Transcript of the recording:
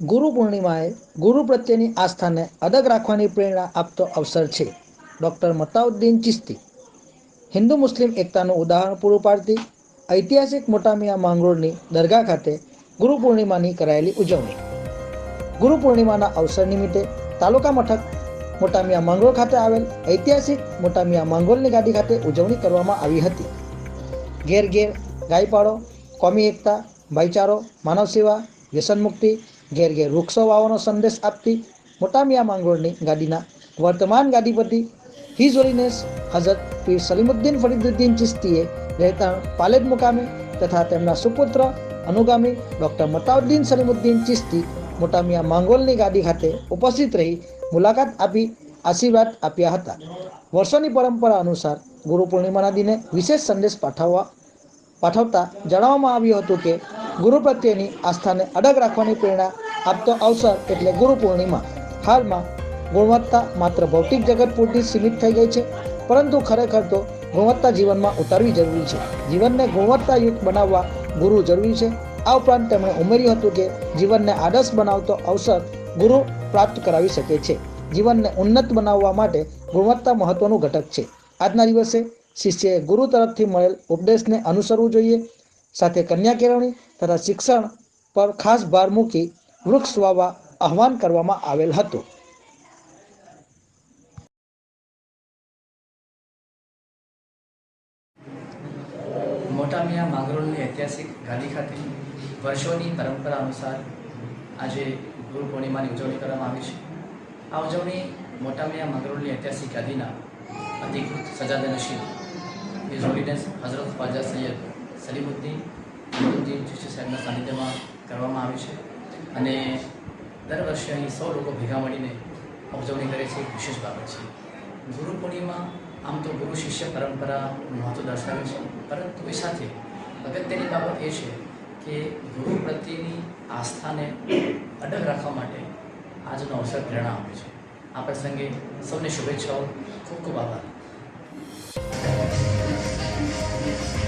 ગુરુ પૂર્ણિમાએ ગુરુ પ્રત્યેની આસ્થાને અડગ રાખવાની પ્રેરણા આપતો અવસર છે. ડૉક્ટર મતાઉદ્દીન ચિસ્તી હિન્દુ મુસ્લિમ એકતાનું ઉદાહરણ પૂરું પાડતી ઐતિહાસિક મોટામિયા માંગરોળની દરગાહ ખાતે ગુરુ પૂર્ણિમાની કરાયેલી ઉજવણી. ગુરુ પૂર્ણિમાના અવસર નિમિત્તે તાલુકા મથક મોટામિયા માંગરોળ ખાતે આવેલ ઐતિહાસિક મોટામિયા માંગરોળની ગાડી ખાતે ઉજવણી કરવામાં આવી હતી. ઘેર ઘેર ગાયપાડો, કોમી એકતા, ભાઈચારો માનવ સેવા વ્યસન મુક્તિ ઘેર ઘેર વૃક્ષો વાવવાનો સંદેશ આપતી મોટામિયા માંગરોળની ગાડીના વર્તમાન ગાડીપતિ હિઝ હોલીનેસ હઝરત પીર સલીમુદ્દીન ફરીદુદ્દીન ચિસ્તીએ રહેતા પાલેદ મુકામે તથા તેમના સુપુત્ર અનુગામી ડૉક્ટર મતાઉદ્દીન સલીમુદ્દીન ચિસ્તી મોટામિયા માંગોલની ગાડી ખાતે ઉપસ્થિત રહી મુલાકાત આપી, આશીર્વાદ આપ્યા હતા. વર્ષોની પરંપરા અનુસાર ગુરુ પૂર્ણિમાના દિને વિશેષ સંદેશ પાઠવવા પાઠવતા જણાવવામાં આવ્યું હતું કે ગુરુ પ્રત્યેની આસ્થાને અડગ રાખવાની પ્રેરણા આપતો અવસર એટલે ગુરુ પૂર્ણિમા. હાલમાં ગુણવત્તા માત્ર ભૌતિક જગત પૂરતી સીમિત થઈ ગઈ છે, પરંતુ ખરેખર તો ગુણવત્તા જીવનમાં ઉતારવી જરૂરી છે. જીવનને ગુણવત્તાયુક્ત બનાવવા ગુરુ જરૂરી છે. આ ઉપરાંત તેમણે ઉમેર્યું હતું કે જીવનને આદર્શ બનાવતો અવસર ગુરુ પ્રાપ્ત કરાવી શકે છે. જીવનને ઉન્નત બનાવવા માટે ગુણવત્તા મહત્વનું ઘટક છે. આજના દિવસે શિષ્યએ ગુરુ તરફથી મળેલ ઉપદેશને અનુસરવું જોઈએ. સાથે કન્યા કેળવણી તથા શિક્ષણ પર ખાસ ભાર મૂકી વૃક્ષ વાવવા આહવાન કરવામાં આવેલ હતું. મોટા મિયા માંગરોળની ઐતિહાસિક ગાદી ખાતે વર્ષોની પરંપરા અનુસાર આજે ગુરુ પૂર્ણિમાની ઉજવણી કરવામાં આવી છે. આ ઉજવણી મોટા મિયા માંગરોળની ઐતિહાસિક ગાદીના અધિકૃત સજાદ હિઝ હોલીનેસ હઝરત ખ્વાજા સૈયદ સલીમુદ્દીન અમરુદ્દીન ચિશ્તી સાહેબના સાનિધ્યમાં કરવામાં આવી છે અને દર વર્ષે અહીં સૌ લોકો ભેગા મળીને ઉજવણી કરે છે, એક વિશેષ બાબત છે. ગુરુ પૂર્ણિમા આમ તો ગુરુ શિષ્ય પરંપરાનું મહત્વ દર્શાવે છે, પરંતુ એ સાથે અગત્યની બાબત એ છે કે ગુરુ પ્રત્યેની આસ્થાને અડગ રાખવા માટે આજનો અવસર પ્રેરણા આપે છે. આ પ્રસંગે સૌને શુભેચ્છાઓ. ખૂબ ખૂબ આભાર. Thank you.